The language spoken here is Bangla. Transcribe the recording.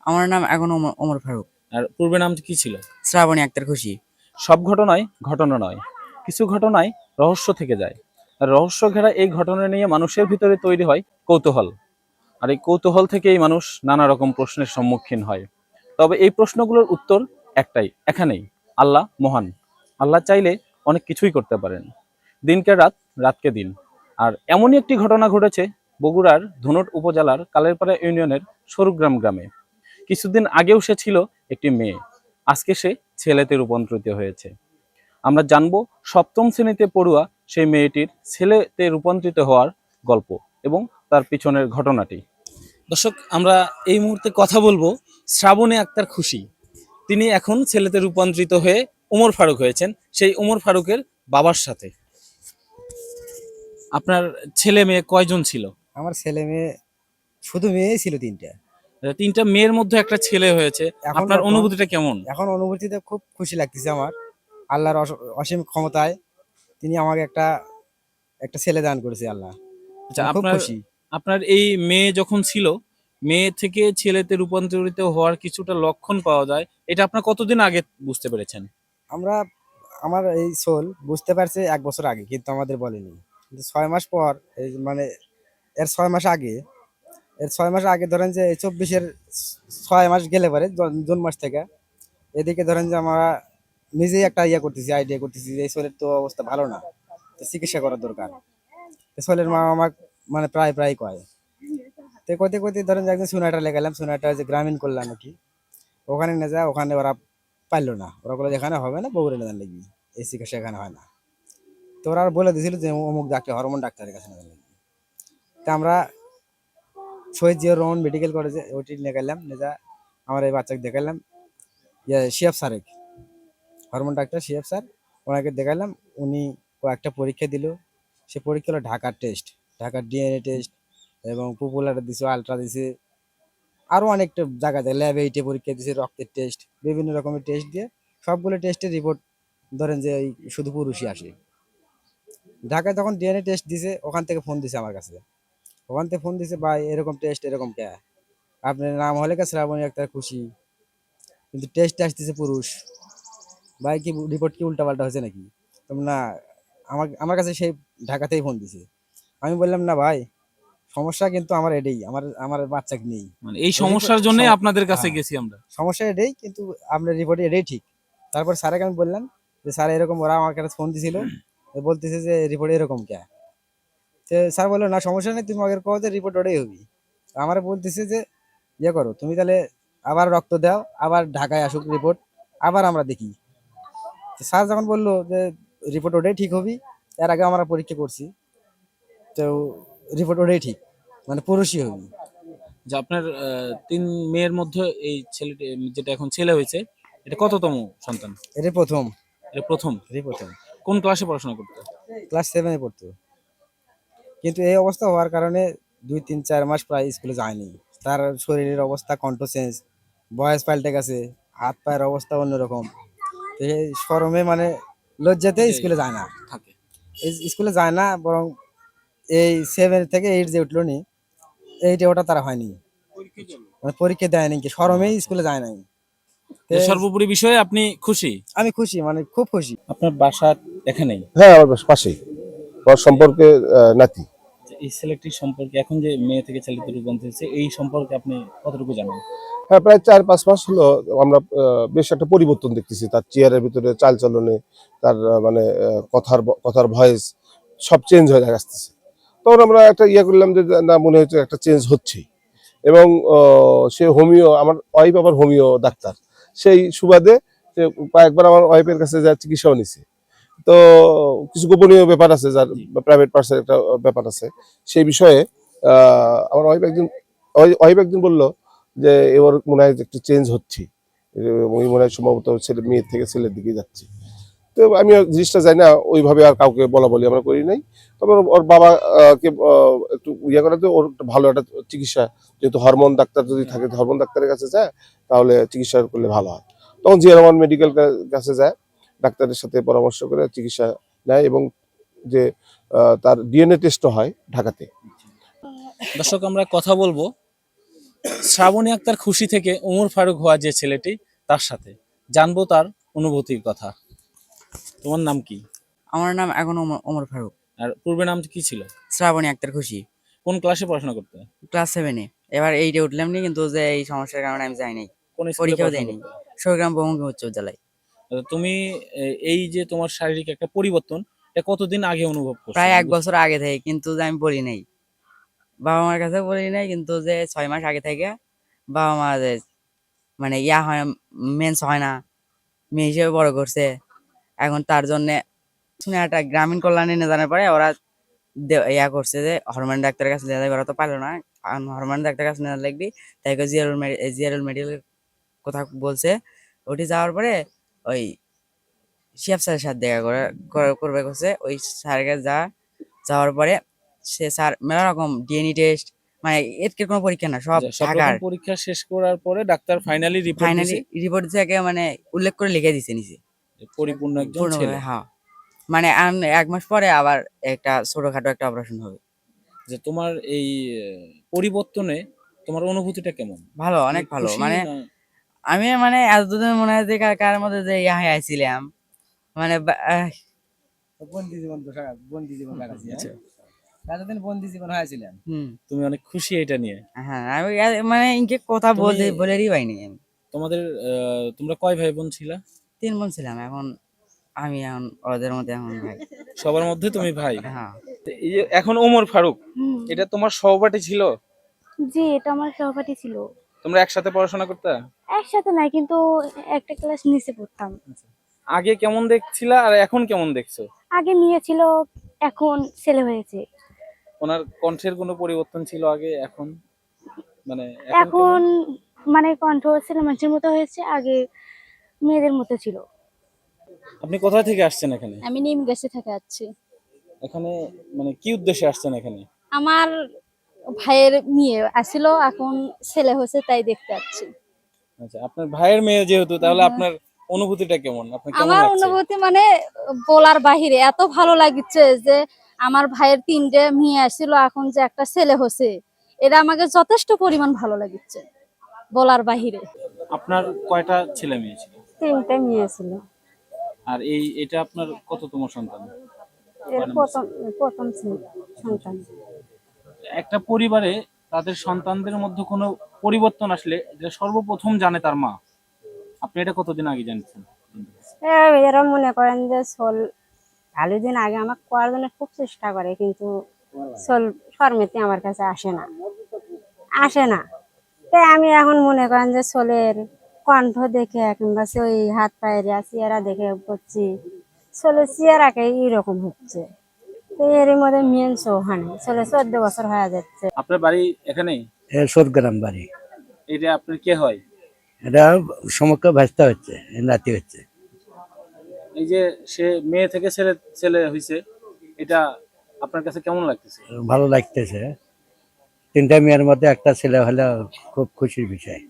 আমার নাম এখন ওমর- ফারুক। আর পূর্বে নাম কি ছিল? শ্রাবণী আক্তার খুশি। সব ঘটনাই ঘটনা নয় কিছু ঘটনায় রহস্য থেকে যায়। আর রহস্য ঘেরা এই ঘটনা নিয়ে মানুষের ভিতরে তৈরি হয় কৌতূহল। আর এই কৌতূহল থেকেই মানুষ নানা রকম প্রশ্নের সম্মুখীন হয়। তবে এই প্রশ্নগুলোর উত্তর একটাই এখানেই। আল্লাহ মহান। আল্লাহ চাইলে অনেক কিছুই করতে পারেন। দিনকে রাত রাতকে দিন। আর এমনই একটি ঘটনা ঘটেছে বগুড়ার ধুনট উপজেলার কালেরপাড়া ইউনিয়নের সরুগ্রাম গ্রামে। কিছুদিন আগেও সে ছিল একটি মেয়ে। আজকে সে ছেলেতে রূপান্তরিত হয়েছে। আমরা জানব সপ্তম শ্রেণীতে পড়ুয়া সেই মেয়েটির ছেলেতে রূপান্তরিত হওয়ার গল্প এবং তার পিছনের ঘটনাটি। দর্শক, আমরা এই মুহূর্তে কথা বলব শ্রাবণী আক্তার খুশি। তিনি এখন ছেলেতে রূপান্তরিত হয়ে ওমর ফারুক হয়েছেন, সেই ওমর ফারুকের বাবার সাথে। আপনার ছেলে মেয়ে কয়জন ছিল? আমার ছেলে মেয়ে, শুধু মেয়েই ছিল তিনটা। তিনটা মেয়ের মধ্যে একটা ছেলে হয়েছে। আপনার অনুভূতিটা কেমন? এখন অনুভূতিতে খুব খুশি লাগতেছে আমার। আল্লাহর অস- অসীম ক্ষমতায় তিনি আমাকে একটা একটা ছেলে দান করেছে আল্লাহ। আচ্ছা আপনার আপনার এই মেয়ে যখন ছিল মেয়ে থেকে ছেলেতে রূপান্তরিত হওয়ার কিছুটা লক্ষণ পাওয়া যায় এটা আপনার কতদিন আগে বুঝতে পেরেছেন? আমরা আমার এই সোল বুঝতে পারছে এক বছর আগে কিন্তু আমাদের বলেনি। কিন্তু ছয় মাস পর এই মানে এর ছয় মাস আগে এর ছয় মাস আগে ধরেন যে চব্বিশের ছয় মাস গেলে পরে জুন মাস থেকে, এদিকে ধরেন যে আমরা নিজেই একটা ইয়ে করতেছি আইডিয়া করতেছি যে এই সোলের তো অবস্থা ভালো না, তো চিকিৎসা করার দরকার। সোলের মা আমাকে মানে প্রায় প্রায় কয়। তো কইতে কইতে ধরেন যে একদিন সোনাটা লেগালাম সোনাটা যে গ্রামীণ করলাম আর কি, ওখানে না যায়, ওখানে ওরা পারল না। ওরা বলে এখানে হবে না বগুড়া নিয়ে লাগবে এই চিকিৎসা এখানে হয় না। তো ওরা বলে দিয়েছিল যে অমুক ডাক্তার, হরমোন ডাক্তারের কাছে নিয়ে লাগবে তা আমরা শহীদ জিয়া রহমান মেডিকেল কলেজে ওটি নিয়ে যা আমার এই বাচ্চাকে দেখালাম। ইয়ে শিয়াব স্যারেক হরমোন ডাক্তার শিয়াব স্যার, ওনাকে দেখালাম, উনি কয়েকটা পরীক্ষা দিল। সে পরীক্ষা হলো ঢাকার টেস্ট ঢাকার ডিএনএ টেস্ট এবং পপুলার দিছে আলট্রা দিছে। আরও অনেকটা জায়গা যায় ল্যাবে এইটে পরীক্ষা দিছে, রক্তের টেস্ট বিভিন্ন রকমের টেস্ট দিয়ে সবগুলো টেস্টের রিপোর্ট ধরেন যে শুধু পুরুষই আসে। ঢাকায় তখন ডিএনএ টেস্ট দিছে, ওখান থেকে ফোন দিছে আমার কাছে। ওখান থেকে ফোন দিছে ভাই এরকম টেস্ট এরকম কে? আপনার নাম হলে কে শ্রাবণী একটা খুশি। কিন্তু টেস্ট আসতেছে পুরুষ। ভাই কি রিপোর্ট কি উল্টাপাল্টা হয়েছে নাকি? না আমার আমার কাছে সেই ঢাকাতেই ফোন দিছে। আমি বললাম না ভাই সমস্যা কিন্তু আমার এটাই আমার আমার বাচ্চাকে নেই। মানে এই সমস্যার জন্য আপনাদের কাছে হ্যাঁ। গেছি আমরা। সমস্যা এটাই কিন্তু আপনার রিপোর্টে এটাই ঠিক। তারপর স্যারকে আমি বললাম যে স্যার এরকম ওরা আমার কাছে ফোন দিছিল। বলতেছে যে রিপোর্ট এরকম কে? স্যার বলল না সমস্যা নেই তুমি আগের কবে রিপোর্ট ওটাই হবি। আমার বলতেছে যে ইয়ে করো তুমি তাহলে আবার রক্ত দাও আবার ঢাকায় আসুক রিপোর্ট আবার আমরা দেখি। স্যার যখন বলল যে রিপোর্ট ওটাই ঠিক হবি এর আগে আমরা পরীক্ষা করছি তো রিপোর্ট ওটাই ঠিক মানে পুরুষই হবি যে আপনার তিন মেয়ের মধ্যে এই ছেলেটি যেটা এখন ছেলে হয়েছে এটা কততম সন্তান? এটা প্রথম। এটা প্রথম? এটাই প্রথম। কোন ক্লাসে পড়াশোনা করতে? ক্লাস সেভেনে পড়তো। কিন্তু এই অবস্থা হওয়ার কারণে দুই তিন চার মাস প্রায় স্কুলে যায়নি। তার শরীরের অবস্থা কণ্ঠ চেঞ্জ বয়স পাল্টে গেছে হাত পায়ের অবস্থা অন্যরকম। তো এই শরমে মানে লজ্জাতে স্কুলে যায় না। থাকে। স্কুলে যায় না বরং এই সেভেন থেকে এইট যে উঠল নি এইটে ওটা তারা হয়নি। মানে পরীক্ষা দেয়নি কি শরমেই স্কুলে যায় নাই। সর্বোপরি বিষয়ে আপনি খুশি? আমি খুশি মানে খুব খুশি। আপনার বাসা এখানেই? হ্যাঁ আমার পাশেই। সম্পর্কে নাতি? যে এই ছেলেটির সম্পর্কে এখন যে মেয়ে থেকে ছেলেতে রূপান্তর হয়েছে এই সম্পর্কে আপনি কতটুকু জানেন? হ্যাঁ প্রায় চার পাঁচ মাস হলো আমরা বেশ একটা পরিবর্তন দেখতেছি। তার চেয়ারের ভিতরে চাল চলনে তার মানে কথার কথার ভয়েস সব চেঞ্জ হয়ে আসতেছে। তখন আমরা একটা ইয়ে করলাম যে না মনে হচ্ছে একটা চেঞ্জ হচ্ছেই। এবং সে হোমিও আমার ওয়াইফ আবার হোমিও ডাক্তার। সেই সুবাদে সে কয়েকবার আমার ওয়াইফের কাছে যা চিকিৎসাও নিছে। তো কিছু গোপনীয় ব্যাপার আছে যার প্রাইভেট পার্সের একটা ব্যাপার আছে। সেই বিষয়ে আমার ওয়াইফ একদিন ওয়াইফ একদিন বলল যে এবার মনে হয় একটু চেঞ্জ হচ্ছে। ওই মনে হয় সম্ভবত ছেলে মেয়ের থেকে ছেলের দিকে যাচ্ছে। তো আমি জিনিসটা জানি না ওইভাবে আর কাউকে বলা বলি আমরা করি নাই। তবে ওর- ওর বাবা কে একটু ইয়ে করাতে ওর একটা ভালো একটা চিকিৎসা যেহেতু হরমোন ডাক্তার যদি থাকে হরমোন ডাক্তারের কাছে যায় তাহলে চিকিৎসা করলে ভালো হয়। তখন জিয়া রহমান মেডিকেল কাছে যায়। ডাক্তারের সাথে পরামর্শ করে চিকিৎসা নেয় এবং যে আহ, তার ডিএনএ টেস্টও হয় ঢাকাতে। দর্শক আমরা কথা বলব শ্রাবণী আক্তার খুশি থেকে উমর ফারুক হওয়া যে ছেলেটি তার সাথে। জানব তার অনুভূতির কথা। তোমার নাম কি? আমার নাম এখন ওমর- ওমর ফারুক। আর পূর্বে নাম কি ছিল? শ্রাবণী আক্তার খুশি। কোন ক্লাসে পড়াশোনা করতে? ক্লাস সেভেনে এবার এইটে উঠলাম নি কিন্তু যে এই সমস্যার কারণে আমি যাই নাই পরীক্ষাও দেয়নি? সরগ্রাম বহুমুখী উচ্চ বিদ্যালয়। তুমি এই যে তোমার শারীরিক একটা পরিবর্তন, এটা কতদিন আগে অনুভব করছ? প্রায় এক বছর আগে থেকে, কিন্তু আমি বলি নাই। বাবা মার কাছে বলি নাই, কিন্তু যে ছয় মাস আগে থেকে বাবা মা মানে ইয়া হয় মেন্স হয় না, মেয়ে হিসেবে বড় করছে। এখন তার জন্যে শুনে একটা গ্রামীণ কল্যাণে নিয়ে জানার পরে ওরা ইয়া করছে যে হরমোন ডাক্তারের কাছে নিয়ে ওরা তো পারল না। কারণ হরমোন ডাক্তারের কাছে নিয়ে লাগবি, তাই জিয়ারুল জিয়ারুল মেডিকেল কথা বলছে। ওটি যাওয়ার পরে ওই শিয়াব স্যারের সাথে দেখা করে করে- করবে করছে ওই স্যারের কাছে যা যাওয়ার পরে সে স্যার মেলা রকম ডিএনএ টেস্ট মানে এর কোনো পরীক্ষা না সব আচ্ছা, ঢাকার। পরীক্ষা শেষ করার পরে doctor finally report finally report থেকে মানে উল্লেখ করে লিখে দিছে নিচে পরিপূর্ণ একজন ছেলে। হ্যাঁ। মানে এক মাস পরে আবার একটা ছোটখাটো একটা অপারেশন হবে। যে তোমার এই পরিবর্তনে তোমার অনুভূতিটা কেমন? ভালো অনেক ভালো মানে আমি মানে এতদিন মনে হয় যে কার মধ্যে যে ইয়া হয়ে আইছিলাম। মানে বন্দি জীবন তো সারা বন্দি জীবন কাটাচ্ছি আচ্ছা, এতদিন বন্দি জীবন হয়েছিলেন হুম। তুমি অনেক খুশি এটা নিয়ে। হ্যাঁ আমি মানে ইনকে কথা বলতে বলেরই পাইনি। আমি তোমাদের আহ, তোমরা কয় ভাই বোন ছিলা? তিন বোন ছিলাম এখন আমি এখন ওদের মধ্যে এখন ভাই। সবার মধ্যে তুমি ভাই? হ্যাঁ। এই যে এখন ওমর ফারুক হুম, এটা তোমার সহপাঠী ছিল? জি এটা আমার সহপাঠী ছিল। তোমরা একসাথে পড়াশোনা করতে? একসাথে নাই কিন্তু একটা ক্লাস নিচে পড়তাম। আগে কেমন দেখছিলা আর এখন কেমন দেখছ? আগে মেয়ে ছিল এখন ছেলে হয়েছে। ওনার কণ্ঠের কোনো পরিবর্তন ছিল আগে এখন? মানে এখন মানে কণ্ঠ ছেলে মানুষের মতো হয়েছে আগে মেয়েদের মতো ছিল। আপনি কোথা থেকে আসছেন এখানে? আমি নিম গাছে থাকা যাচ্ছি এখানে মানে কি উদ্দেশ্যে আসছেন এখানে? আমার ভাইয়ের মেয়ে আসছিল এখন ছেলে হয়েছে তাই দেখতে যাচ্ছি আচ্ছা আপনার ভাইয়ের মেয়ে যেহেতু তাহলে আপনার অনুভূতিটা কেমন? আপনার আমার অনুভূতি মানে বলার বাহিরে এত ভালো লাগছে যে আমার ভাইয়ের তিনটে মেয়ে আসছিল এখন যে একটা ছেলে হয়েছে এটা আমাকে যথেষ্ট পরিমাণ ভালো লাগছে বলার বাহিরে। আপনার কয়টা ছেলে মেয়ে ছিল? তিনটে মেয়ে ছিল। আর এই এটা আপনার কততম সন্তান? এর প্রথম প্রথম ছিল সন্তান। একটা পরিবারে তাদের সন্তানদের মধ্যে কোনো পরিবর্তন আসলে যেটা সর্বপ্রথম জানে তার মা? আপনি এটা কতদিন আগে জানছেন এরা মনে করেন যে সোল ভালো দিন আগে আমাকে করার জন্য খুব চেষ্টা করে, কিন্তু সোল শর্মেতে আমার কাছে আসে না। আসে না। তাই আমি এখন মনে করেন যে সোলের কণ্ঠ দেখে কিংবা ওই হাত পায়ের চেহারা দেখে করছি সোলের চেহারাকে এইরকম হচ্ছে। তো এর মধ্যে মেন ওখানে সোলে চোদ্দ বছর হয়ে যাচ্ছে। আপনার বাড়ি এখানেই সোদগ্রাম বাড়ি। এটা আপনার কে হয়? এটা সমক্ষ ভাজতে হচ্ছে নাতি হচ্ছে। এই যে সে মেয়ে থেকে ছেলে ছেলে হয়েছে এটা আপনার কাছে কেমন লাগতেছে? ভালো লাগতেছে। তিনটা মেয়ের মধ্যে একটা ছেলে হলে খুব খুশির বিষয়।